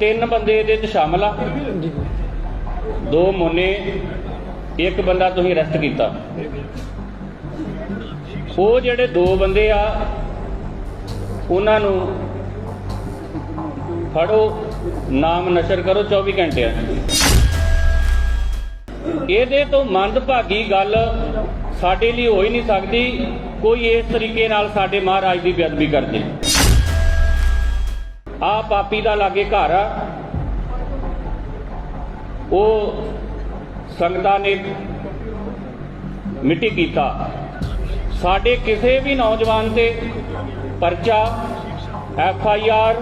ਤਿੰਨ ਬੰਦੇ ਇਹਦੇ ਚ ਸ਼ਾਮਲ ਆ। ਦੋ ਮੋਨੇ, ਇੱਕ ਬੰਦਾ ਤੁਸੀਂ ਅਰੈਸਟ ਕੀਤਾ। ਉਹ ਜਿਹੜੇ ਦੋ ਬੰਦੇ ਆ, ਉਹਨਾਂ ਨੂੰ ਫੜੋ, ਨਾਮ ਨਸ਼ਰ ਕਰੋ 24 ਘੰਟੇ। ਇਹਦੇ ਤੋਂ ਮੰਦਭਾਗੀ ਗੱਲ ਸਾਡੇ ਲਈ ਹੋ ਹੀ ਨਹੀਂ ਸਕਦੀ, ਕੋਈ ਇਸ ਤਰੀਕੇ ਨਾਲ ਸਾਡੇ ਮਹਾਰਾਜ ਦੀ ਬੇਅਦਬੀ ਕਰਦੇ। ਆ ਪਾਪੀ ਦਾ ਲਾਗੇ ਘਰ ਆ। ਉਹ ਸੰਗਤਾਂ ਨੇ ਮਿੱਟੀ ਕੀਤਾ। ਸਾਡੇ ਕਿਸੇ ਵੀ ਨੌਜਵਾਨ ਤੇ ਪਰਚਾ ਐਫ ਆਈ ਆਰ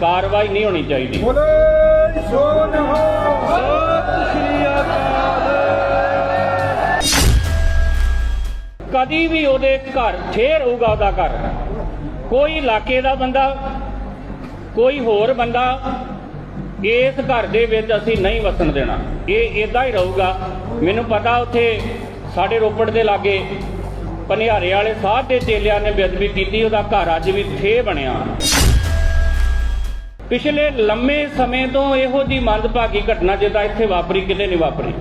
ਕਾਰਵਾਈ ਨਹੀਂ ਹੋਣੀ ਚਾਹੀਦੀ। ਬੋਲੇ ਸੋਨਹਾ ਸਤਿ ਸ਼੍ਰੀ ਅਕਾਲ ਕਦੀ ਵੀ ਉਹਦੇ ਘਰ ਠੇਰ ਹੋਊਗਾ ਉਹਦਾ ਘਰ। ਕੋਈ ਇਲਾਕੇ ਦਾ ਬੰਦਾ ਕੋਈ ਹੋਰ ਬੰਦਾ ਇਸ ਘਰ ਦੇ ਵਿੱਚ ਅਸੀਂ ਨਹੀਂ ਵਸਣ ਦੇਣਾ। ਇਹ ਇਦਾਂ ਹੀ ਰਹੂਗਾ। ਮੈਨੂੰ ਪਤਾ ਉੱਥੇ ਸਾਡੇ ਰੋਪੜ ਦੇ ਲਾਗੇ ਪਨਿਆਰੇ ਵਾਲੇ ਸਾਧ ਦੇ ਚੇਲਿਆਂ ਨੇ ਬੇਅਦਬੀ ਕੀਤੀ, ਉਹਦਾ ਘਰ ਅੱਜ ਵੀ ਠੇ ਬਣਿਆ। ਪਿਛਲੇ ਲੰਮੇ ਸਮੇਂ ਤੋਂ ਇਹੋ ਜੀ ਮੰਦਭਾਗੀ ਘਟਨਾ ਜਿੱਦਾਂ ਇੱਥੇ ਵਾਪਰੀ, ਕਿਤੇ ਨਹੀਂ ਵਾਪਰੀ।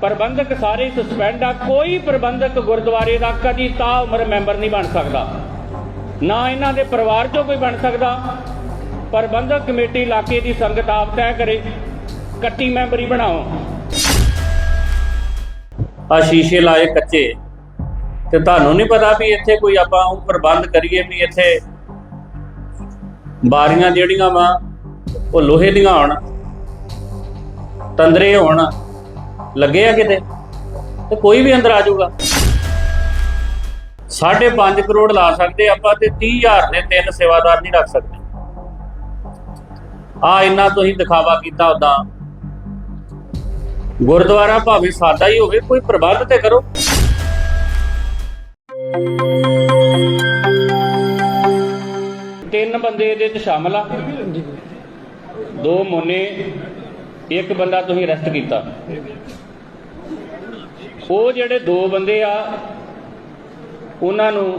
ਪ੍ਰਬੰਧਕ ਸਾਰੇ ਸਸਪੈਂਡ ਆ। ਕੋਈ ਪ੍ਰਬੰਧਕ ਗੁਰਦੁਆਰੇ ਦਾ ਕਦੀ ਤਾਂ ਉਮਰ ਮੈਂਬਰ ਨਹੀਂ ਬਣ ਸਕਦਾ। ਨਾ ਇਹਨਾਂ ਦੇ ਪਰਿਵਾਰ ਚੋਂ ਕੋਈ ਬਣ ਸਕਦਾ। ਪ੍ਰਬੰਧਕ ਕਮੇਟੀ ਇਲਾਕੇ ਦੀ ਸੰਗਤ ਆਪ ਤੈਅ ਕਰੇ, ਕੱਟੀ ਮੈਂਬਰੀ ਬਣਾਓ ਆ ਸ਼ੀਸ਼ੇ ਲਾਏ ਕੱਚੇ। ਤੇ ਤੁਹਾਨੂੰ ਨਹੀਂ ਪਤਾ ਵੀ ਇੱਥੇ ਕੋਈ ਆਪਾਂ ਉਹ ਪ੍ਰਬੰਧ ਕਰੀਏ ਵੀ ਇੱਥੇ ਬਾਰੀਆਂ ਜਿਹੜੀਆਂ ਵਾ, ਉਹ ਲੋਹੇ ਦੀਆਂ ਹੋਣ, ਤੰਦਰੇ ਹੋਣ, ਲੱਗੇ ਆ ਕਿਤੇ? ਤੇ ਕੋਈ ਵੀ ਅੰਦਰ ਆ ਜਾਊਗਾ। 5.5 ਕਰੋੜ ਲਾ ਸਕਦੇ ਆਪਾਂ ਤੇ 30000 ਦੇ ਤਿੰਨ ਸੇਵਾਦਾਰ ਨਹੀਂ ਰੱਖ ਸਕਦੇ। ਆ ਇੰਨਾ ਤੁਸੀਂ ਦਿਖਾਵਾ ਕੀਤਾ ਉਦਾਂ ਗੁਰਦੁਆਰਾ ਭਾਵੇਂ ਸਾਦਾ ਹੀ ਹੋਵੇ, ਕੋਈ ਪ੍ਰਬੰਧ ਤੇ ਕਰੋ। ਤਿੰਨ ਬੰਦੇ ਇਹਦੇ ਚ ਸ਼ਾਮਲ ਆ। ਦੋ ਮੋਨੇ, ਇੱਕ ਬੰਦਾ ਤੁਸੀਂ ਅਰੈਸਟ ਕੀਤਾ। ਉਹ ਜਿਹੜੇ ਦੋ ਬੰਦੇ ਆ ਉਹਨਾਂ ਨੂੰ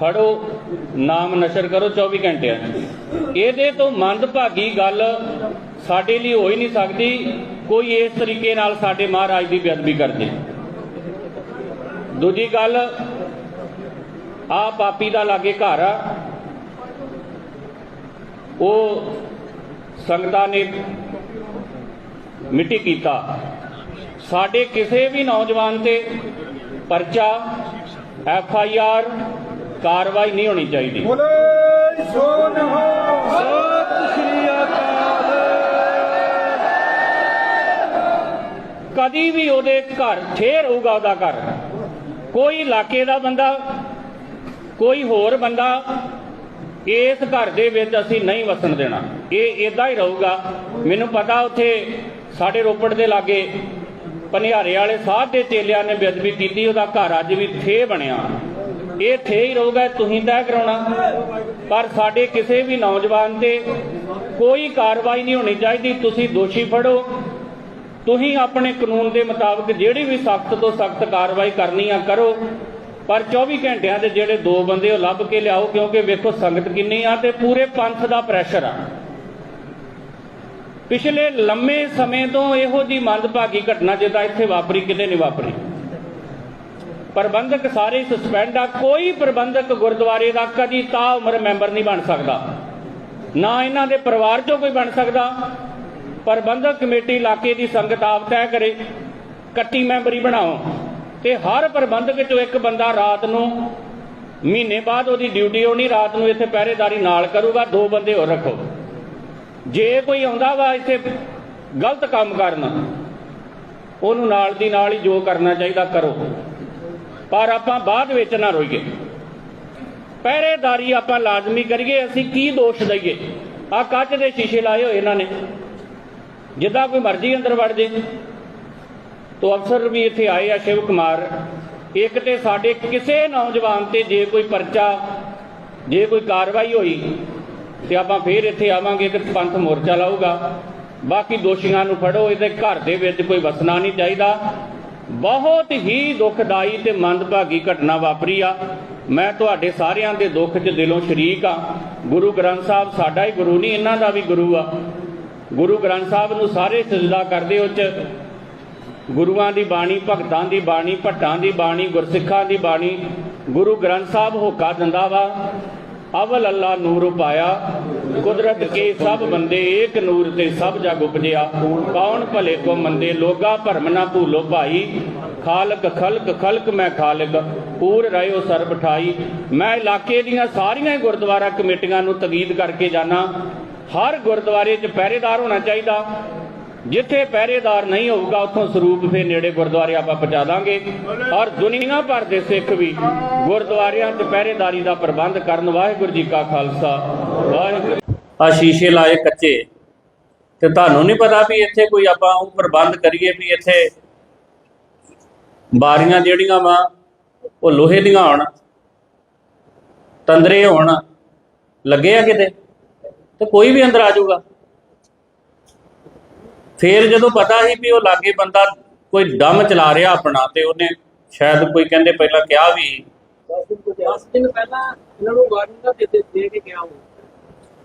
ਫੜੋ, ਨਾਮ ਨਸ਼ਰ ਕਰੋ 24 ਘੰਟਿਆਂ ਇਹਦੇ ਤੋਂ ਮੰਦਭਾਗੀ ਗੱਲ ਸਾਡੇ ਲਈ ਹੋ ਹੀ ਨਹੀਂ ਸਕਦੀ, ਕੋਈ ਇਸ ਤਰੀਕੇ ਨਾਲ ਸਾਡੇ ਮਹਾਰਾਜ ਦੀ ਬੇਅਦਬੀ ਕਰਦੇ। ਦੂਜੀ ਗੱਲ ਆ ਪਾਪੀ ਦਾ ਲਾਗੇ ਘਰ ਆ। ਉਹ ਸੰਗਤਾਂ ਨੇ ਮਿੱਟੀ ਕੀਤਾ। ਸਾਡੇ ਕਿਸੇ ਵੀ ਨੌਜਵਾਨ ਤੇ ਪਰਚਾ ਐਫ ਆਈ ਆਰ ਕਾਰਵਾਈ ਨਹੀਂ ਹੋਣੀ ਚਾਹੀਦੀ। ਬੋਲੇ ਸੋਨਹਾ। ਸਤਿ ਸ਼੍ਰੀ ਅਕਾਲ ਕਦੀ ਵੀ ਉਹਦੇ ਘਰ ਠੇਰ ਹੋਊਗਾ ਉਹਦਾ ਘਰ। ਕੋਈ ਇਲਾਕੇ ਦਾ ਬੰਦਾ ਕੋਈ ਹੋਰ ਬੰਦਾ ਇਸ ਘਰ ਦੇ ਵਿੱਚ ਅਸੀਂ ਨਹੀਂ ਵਸਣ ਦੇਣਾ। ਇਹ ਇਦਾਂ ਹੀ ਰਹੂਗਾ। ਮੈਨੂੰ ਪਤਾ ਉੱਥੇ ਸਾਡੇ ਰੋਪੜ ਦੇ ਲਾਗੇ ਪਨਿਆਰੇ ਵਾਲੇ ਸਾਧ ਦੇ ਚੇਲਿਆਂ ਨੇ ਬੇਅਦਬੀ ਕੀਤੀ, ਉਹਦਾ ਘਰ ਅੱਜ ਵੀ ਠੇ ਬਣਿਆ। ਇਹ ਠੇ ਹੀ ਰਹੂਗਾ, ਤੁਸੀਂ ਤੈਅ ਕਰਾਉਣਾ। ਪਰ ਸਾਡੇ ਕਿਸੇ ਵੀ ਨੌਜਵਾਨ ਤੇ ਕੋਈ ਕਾਰਵਾਈ ਨਹੀਂ ਹੋਣੀ ਚਾਹੀਦੀ। ਤੁਸੀਂ ਦੋਸ਼ੀ ਫੜੋ। ਤੁਸੀਂ ਆਪਣੇ ਕਾਨੂੰਨ ਦੇ ਮੁਤਾਬਕ ਜਿਹੜੀ ਵੀ ਸਖਤ ਤੋਂ ਸਖਤ ਕਾਰਵਾਈ ਕਰਨੀ ਆ ਕਰੋ। ਪਰ 24 ਘੰਟਿਆਂ ਦੇ ਜਿਹੜੇ ਦੋ ਬੰਦੇ ਉਹ ਲੱਭ ਕੇ ਲਿਆਓ, ਕਿਉਂਕਿ ਵੇਖੋ ਸੰਗਤ ਕਿੰਨੀ ਆ ਤੇ ਪੂਰੇ ਪੰਥ ਦਾ ਪ੍ਰੈਸ਼ਰ ਆ। ਪਿਛਲੇ ਲੰਮੇ ਸਮੇਂ ਤੋਂ ਇਹੋ ਜੀ ਮੰਦਭਾਗੀ ਘਟਨਾ ਜਿੱਦਾਂ ਇੱਥੇ ਵਾਪਰੀ, ਕਿਤੇ ਨਹੀਂ ਵਾਪਰੀ। ਪ੍ਰਬੰਧਕ ਸਾਰੇ ਸਸਪੈਂਡ ਆ, ਕੋਈ ਪ੍ਰਬੰਧਕ ਗੁਰਦੁਆਰੇ ਦਾ ਕਦੀ ਤਾਂ ਉਮਰ ਮੈਂਬਰ ਨਹੀਂ ਬਣ ਸਕਦਾ। ਨਾ ਇਹਨਾਂ ਦੇ ਪਰਿਵਾਰ ਚੋਂ ਕੋਈ ਬਣ ਸਕਦਾ। ਪ੍ਰਬੰਧਕ ਕਮੇਟੀ ਇਲਾਕੇ ਦੀ ਸੰਗਤ ਆਪ ਤੈਅ ਕਰੇ ਕੱਟੀ ਮੈਂਬਰੀ ਬਣਾਓ। ਤੇ ਹਰ ਪ੍ਰਬੰਧਕ ਚੋਂ ਇੱਕ ਬੰਦਾ ਰਾਤ ਨੂੰ, ਮਹੀਨੇ ਬਾਅਦ ਉਹਦੀ ਡਿਊਟੀ ਹੋਣੀ, ਰਾਤ ਨੂੰ ਇੱਥੇ ਪਹਿਰੇਦਾਰੀ ਨਾਲ ਕਰੂਗਾ, ਦੋ ਬੰਦੇ ਹੋਰ ਰੱਖੋ। ਜੇ ਕੋਈ ਆਉਂਦਾ ਵਾ ਇੱਥੇ ਗਲਤ ਕੰਮ ਕਰਨ, ਉਹਨੂੰ ਨਾਲ ਦੀ ਨਾਲ ਹੀ ਜੋ ਕਰਨਾ ਚਾਹੀਦਾ ਕਰੋ। ਪਰ ਆਪਾਂ ਬਾਅਦ ਵਿੱਚ ਨਾ ਰੋਈਏ। ਪਹਿਰੇਦਾਰੀ ਆਪਾਂ ਲਾਜ਼ਮੀ ਕਰੀਏ, ਅਸੀਂ ਕੀ ਦੋਸ਼ ਦਈਏ? ਆ ਕੱਚ ਦੇ ਸ਼ੀਸ਼ੇ ਲਾਏ ਹੋਏ ਇਹਨਾਂ ਨੇ। ਜਿੱਦਾਂ ਕੋਈ ਮਰਜ਼ੀ ਅੰਦਰ ਵੜ ਜੇ। ਤੋ ਅਫਸਰ ਵੀ ਇੱਥੇ ਆਏ ਆ, ਸ਼ਿਵ ਕੁਮਾਰ। ਇੱਕ ਤੇ ਸਾਡੇ ਕਿਸੇ ਨੌਜਵਾਨ ਤੇ ਜੇ ਕੋਈ ਪਰਚਾ, ਜੇ ਕੋਈ ਕਾਰਵਾਈ ਹੋਈ ਤੇ ਆਪਾਂ ਫੇਰ ਇੱਥੇ ਆਵਾਂਗੇ ਤੇ ਪੰਥ ਮੋਰਚਾ ਲਾਊਗਾ। ਬਾਕੀ ਦੋਸ਼ੀਆਂ ਨੂੰ ਫੜੋ, ਇਹਦੇ ਘਰ ਦੇ ਵਿੱਚ ਕੋਈ ਵਸਣਾ ਨਹੀਂ ਚਾਹੀਦਾ। ਬਹੁਤ ਹੀ ਦੁਖਦਾਈ ਤੇ ਮੰਦਭਾਗੀ ਘਟਨਾ ਵਾਪਰੀ ਆ। ਮੈਂ ਤੁਹਾਡੇ ਸਾਰਿਆਂ ਦੇ ਦੁੱਖ 'ਚ ਦਿਲੋਂ ਸ਼ਰੀਕ ਆ। ਗੁਰੂ ਗ੍ਰੰਥ ਸਾਹਿਬ ਸਾਡਾ ਹੀ ਗੁਰੂ ਨਹੀਂ, ਇਹਨਾਂ ਦਾ ਵੀ ਗੁਰੂ ਆ। ਗੁਰੂ ਗ੍ਰੰਥ ਸਾਹਿਬ ਨੂੰ ਸਾਰੇ ਸਜਦਾ ਕਰਦੇ ਉੱਚ ਗੁਰੂਆਂ ਦੀ ਬਾਣੀ, ਭਗਤਾਂ ਦੀ ਬਾਣੀ, ਭੱਟਾਂ ਦੀ ਬਾਣੀ, ਗੁਰਸਿੱਖਾਂ ਦੀ ਬਾਣੀ, ਗੁਰੂ ਗ੍ਰੰਥ ਸਾਹਿਬ ਹੋਕਾ ਦਿੰਦਾ ਵਾ। ਅਵਲ ਅੱਲਾ ਨੂਰ ਪਾਇਆ, ਕੁਦਰਤ ਕੇ ਸਭ ਬੰਦੇ ਏਕ ਨੂਰ ਤੇ ਸਭ ਜਗ ਉਪਜਿਆ। ਕੌਣ ਭਲੇ ਕੋ ਮੰਦੇ, ਲੋਗਾ ਭਰਮ ਨਾ ਭੂਲੋ ਭਾਈ। ਖਾਲਕ ਖਲਕ ਖਲਕ ਮੈਂ ਖਾਲਕ, ਪੂਰ ਰਹਿਓ ਸਰਬ ਠਾਈ। ਮੈਂ ਇਲਾਕੇ ਦੀਆਂ ਸਾਰੀਆਂ ਗੁਰਦੁਆਰਾ ਕਮੇਟੀਆਂ ਨੂੰ ਤਗੀਦ ਕਰਕੇ ਜਾਣਾ ਹਰ ਗੁਰਦੁਆਰੇ 'ਚ ਪਹਿਰੇਦਾਰ ਹੋਣਾ ਚਾਹੀਦਾ। ਜਿੱਥੇ ਪਹਿਰੇਦਾਰ ਨਹੀਂ ਹੋਊਗਾ, ਉੱਥੋਂ ਸਰੂਪ ਫੇ ਨੇੜੇ ਗੁਰਦੁਆਰੇ ਆਪਾਂ ਪਹੁੰਚਾ ਦਾਂਗੇ। ਔਰ ਦੁਨੀਆ ਭਰ ਦੇ ਸਿੱਖ ਵੀ ਗੁਰਦੁਆਰਿਆਂ 'ਚ ਪਹਿਰੇਦਾਰੀ ਦਾ ਪ੍ਰਬੰਧ ਕਰਨ। ਵਾਹਿਗੁਰੂ ਜੀ ਕਾ ਖਾਲਸਾ। ਵਾਹਿਗੁਰੂ ਆ ਸ਼ੀਸ਼ੇ ਲਾਏ ਕੱਚੇ। ਤੇ ਤੁਹਾਨੂੰ ਨਹੀਂ ਪਤਾ ਵੀ ਇੱਥੇ ਕੋਈ ਆਪਾਂ ਉਹ ਪ੍ਰਬੰਧ ਕਰੀਏ ਵੀ ਇੱਥੇ ਬਾਰੀਆਂ ਜਿਹੜੀਆਂ ਵਾ, ਉਹ ਲੋਹੇ ਦੀਆਂ ਹੋਣ, ਤੰਦਰੇ ਹੋਣ, ਲੱਗੇ ਆ ਕਿਤੇ? ਤੇ ਕੋਈ ਵੀ ਅੰਦਰ ਆ ਜਾਊਗਾ। ਫੇਰ ਜਦੋਂ ਪਤਾ ਸੀ ਵੀ ਉਹ ਲਾਗੇ ਬੰਦਾ ਕੋਈ ਡੰਮ ਚਲਾ ਰਿਹਾ ਆਪਣਾ ਤੇ ਉਹਨੇ ਸ਼ਾਇਦ ਕੋਈ ਕਹਿੰਦੇ ਪਹਿਲਾਂ ਕਿਹਾ ਵੀ 10 ਦਿਨ ਪਹਿਲਾਂ ਇਹਨਾਂ ਨੂੰ ਵਾਰਨਿੰਗ ਦਾ ਦੇ ਦੇ ਕੇ ਗਿਆ ਹੂੰ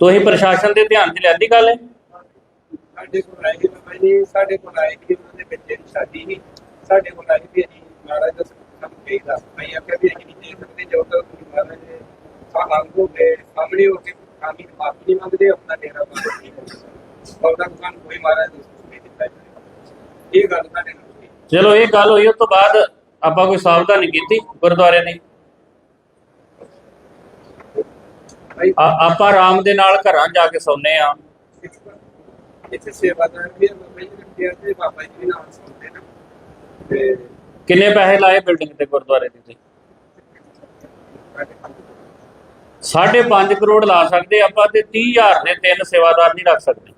ਤੁਸੀਂ ਪ੍ਰਸ਼ਾਸਨ ਦੇ ਧਿਆਨ 'ਚ ਲਿਆਂਦੀ ਗੱਲ ਹੈ ਸਾਡੇ ਕੋਲ ਆਏ ਕਿ ਪਹਿਲੇ ਸਾਡੇ ਕੋਲ ਆਏ ਕਿ ਉਹਨਾਂ ਦੇ ਬੱਚੇ ਦੀ ਸ਼ਾਦੀ ਸੀ। ਸਾਡੇ ਕੋਲ ਆਏ ਵੀ ਅਸੀਂ ਮਹਾਰਾਜ ਦਾ ਸਾਨੂੰ ਕਹੀ ਦੱਸ ਪਈ ਆ ਕਿ ਵੀ ਅਸੀਂ ਨਹੀਂ ਸਕਦੇ ਜੋ ਤੱਕ ਤੁਸੀਂ ਮਹਾਰਾਜ ਦੇ ਸਾਲਾਂ ਹੋ ਗਏ ਸਾਹਮਣੇ ਹੋ ਕੇ ਕਾਮੀ ਮਾਫੀ ਨਹੀਂ ਮੰਗਦੇ ਆਪਣਾ ਡੇਰਾ ਬੰਦ ਨਹੀਂ ਕਰਦੇ ਕੋਈ ਮਹਾਰਾਜ ਗੱਲ ਸਾਡੇ ਨਾਲ ਹੋਈ ਚਲੋ ਇਹ ਗੱਲ ਹੋਈ ਉਸ ਤੋਂ ਬਾਅਦ ਆਪਾਂ ਕੋਈ ਸਾਵਧਾਨੀ ਕੀਤੀ ਗੁਰਦੁਆਰੇ ਦੀ। ਭਾਈ ਆ- ਆਪਾਂ ਆਰਾਮ ਦੇ ਨਾਲ ਘਰਾਂ ਜਾ ਕੇ ਸੌਂਦੇ ਆ ਇੱਥੇ ਸੇਵਾਦਾਰ ਵੀ ਆ, ਬਾਬਾ ਜੀ ਦੇ ਰੱਖੇ ਆ ਤੇ ਬਾਬਾ ਜੀ ਵੀ ਨਾਲ ਸੁਣਦੇ ਨੇ। ਤੇ ਕਿੰਨੇ ਪੈਸੇ ਲਾਏ ਬਿਲਡਿੰਗ ਤੇ ਗੁਰਦੁਆਰੇ ਦੇ ਸਾਡੇ 5.5 ਕਰੋੜ ਲਾ ਸਕਦੇ ਆਪਾਂ ਤੇ 30000 ਦੇ ਤਿੰਨ ਸੇਵਾਦਾਰ ਨਹੀਂ ਰੱਖ ਸਕਦੇ।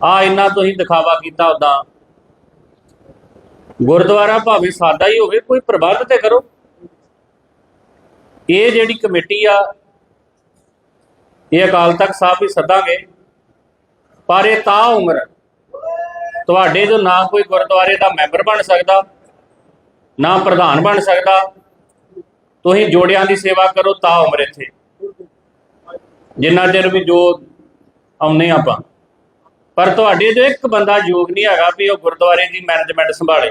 ਆ ਇੰਨਾ ਤੁਸੀਂ ਦਿਖਾਵਾ ਕੀਤਾ ਉਦਾਂ ਗੁਰਦੁਆਰਾ ਭਾਵੇਂ ਸਾਦਾ ਹੀ ਹੋਵੇ, ਕੋਈ ਪ੍ਰਬੰਧ ਤੇ ਕਰੋ। ਇਹ ਜਿਹੜੀ ਕਮੇਟੀ ਆ, ਇਹ ਅਕਾਲ ਤਖਤ ਸਾਹਿਬ ਵੀ ਸੱਦਾਂਗੇ। ਪਰ ਇਹ ਤਾਂ ਉਮਰ ਤੁਹਾਡੇ ਜੋ ਨਾ ਕੋਈ ਗੁਰਦੁਆਰੇ ਦਾ ਮੈਂਬਰ ਬਣ ਸਕਦਾ, ਨਾ ਪ੍ਰਧਾਨ ਬਣ ਸਕਦਾ, ਤੁਸੀਂ ਜੋੜਿਆਂ ਦੀ ਸੇਵਾ ਕਰੋ, ਤਾਂ ਉਮਰ ਇੱਥੇ। ਜਿੰਨਾ ਚਿਰ ਵੀ ਜੋ ਆਉਨੇ ਆਪਾਂ। ਪਰ ਤੁਹਾਡੇ ਜੋ ਇੱਕ ਬੰਦਾ ਯੋਗ ਨਹੀਂ ਹੈਗਾ ਵੀ ਉਹ ਗੁਰਦੁਆਰੇ ਦੀ ਮੈਨੇਜਮੈਂਟ ਸੰਭਾਲੇ।